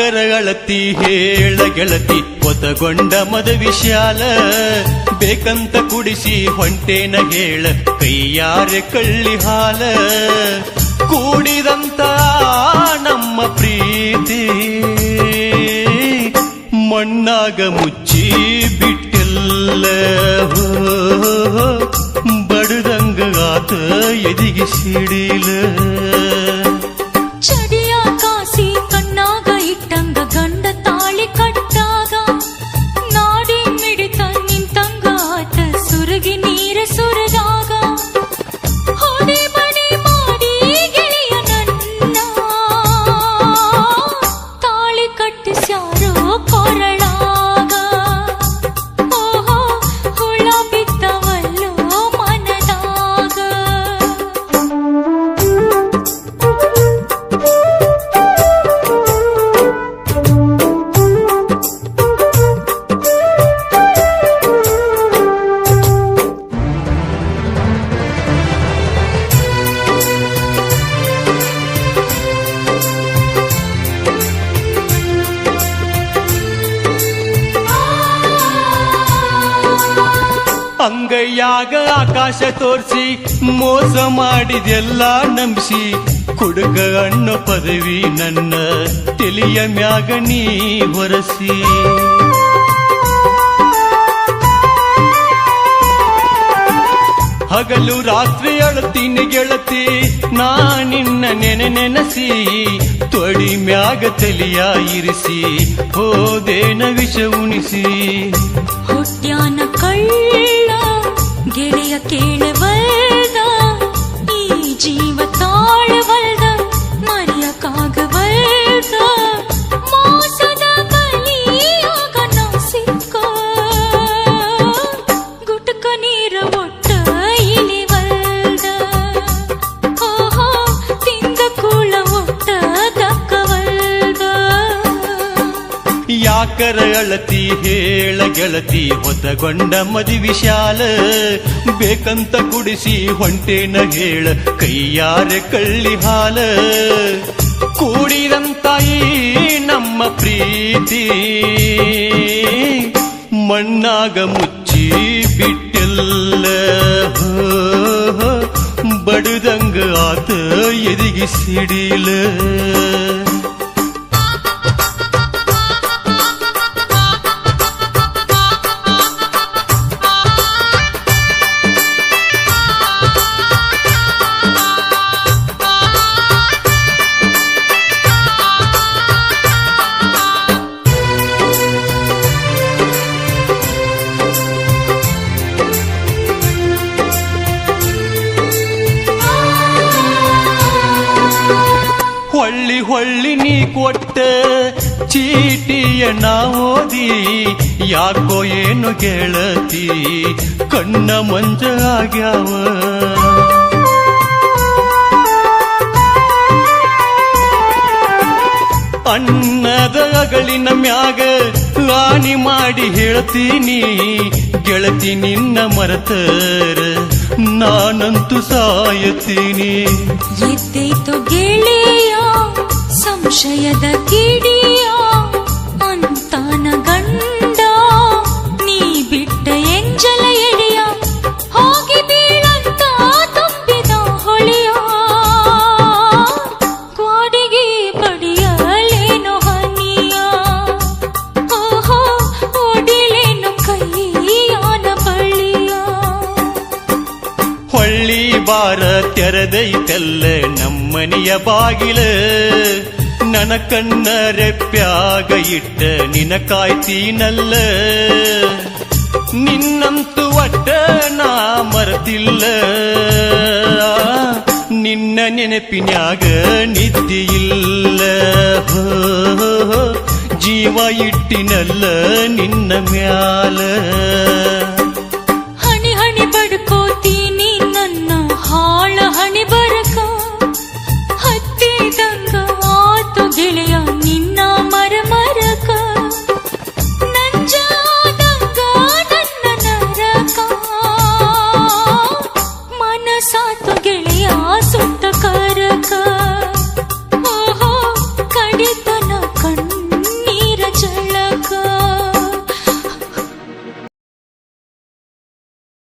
ಅಳತಿ ಹೇಳ ಗೆಳತಿ ಒತಗೊಂಡ ಮದ ವಿಶಾಲ ಬೇಕಂತ ಕುಡಿಸಿ ಹೊಂಟೇನ ಹೇಳ ಕೈಯಾರೆ ಕಳ್ಳಿ ಹಾಲ. ಕೂಡಿದಂತ ನಮ್ಮ ಪ್ರೀತಿ ಮಣ್ಣಾಗ ಮುಚ್ಚಿ ಬಿಟ್ಟಿಲ್ಲ ಹೋ, ಬಡದಂಗಾತ ಎದಿಗಿ ಸಿಡಿಲ. ಅಂಗೈಯಾಗ ಆಕಾಶ ತೋರಿಸಿ ಮೋಸ ಮಾಡಿದೆಲ್ಲ ನಂಬಿಸಿ. ಕುಡುಕ ಅಣ್ಣ ಪದವಿ ನನ್ನ ತಿಳಿಯ ಮ್ಯಾಗ ನೀ ಹೊರಸಿ. ಹಗಲು ರಾತ್ರಿ ಅಳತೀನಿ ಗೆಳತಿ, ನಾ ನಿನ್ನ ನೆನೆ ನೆನಸಿ, ತೊಡಿ ಮ್ಯಾಗ ತಲಿಯ ಇರಿಸಿ, ಹೋದೇನ ವಿಷ ಉಣಿಸಿ. ಹುಟ್ಯಾನ ಕಳ್ಳ ಗೆಳೆಯ ಯಾಕರ ಅಳತಿ ಹೇಳ ಗೆಳತಿ ಹೊತ್ತಗೊಂಡ ಮದುವೆ ಶಾಲ ಬೇಕಂತ ಕುಡಿಸಿ ಹೊಂಟೇನ ಹೇಳ ಕೈಯಾರೆ ಕಳ್ಳಿ ಹಾಲ. ಕೂಡಿದಂತ ಈ ನಮ್ಮ ಪ್ರೀತಿ ಮಣ್ಣಾಗ ಮುಚ್ಚಿ ಬಿಟ್ಟೆಲ್ಲ. ಹೋ, ಬಡುದಂಗ ಆತ ಎದಿಗಿ ಹೊಳ್ಳಿ ಹೊಳ್ಳಿ ನೀ ಕೊಟ್ಟ ಚೀಟಿಯ ನಾ ಓದಿ ಯಾಕೋ ಏನು ಗೆಳತಿ ಕಣ್ಣ ಮಂಜ ಆಗ್ಯಾವ. ಅನ್ನದ ಅಗಳಿನ ಮ್ಯಾಗ ಲಾನಿ ಮಾಡಿ ಹೇಳ್ತೀನಿ, ಗೆಳತಿ ನಿನ್ನ ಮರತರ, ನಾನಂತೂ ಸಾಯತೀನಿ. ಗೆಳೆಯ ಸಂಶಯದ ಕಿಡಿಯ, ಅಂತಾನ ಗಂಡ, ನೀ ಬಿಟ್ಟ ಎಂಜಲ ಎಡೆಯ, ಹೋಗಿ ಬೀಳಂತ ತುಂಬಿದ ಹೊಳೆಯ, ಕ್ವಾಡಿಗೆ ಪಡಿಯಲೇನು ಹನಿಯ, ಓಹೋ, ಓಡಿಲೇನು ಕೈಯಾನ ಬಳಿಯ ಹೊಳ್ಳಿ ಬಾರ ತೆರೆದೈತಲ್ಲ ನಮ್ಮನೆಯ ಬಾಗಿಲ. ನನ್ನ ಕಣ್ಣ ಪ್ಯಾಗ ಇಟ್ಟ ನಿನ ಕಾಯ್ತೀನಲ್ಲ ನಿನ್ನಂತೂ ಒಟ್ಟ ನಾ ಮರತಿಲ್ಲ. ನಿನ್ನ ನೆನಪಿನ್ಯಾಗ ನಿದ್ದಿಯಿಲ್ಲ ಜೀವ ಇಟ್ಟಿನಲ್ಲ ನಿನ್ನ ಮ್ಯಾಲ.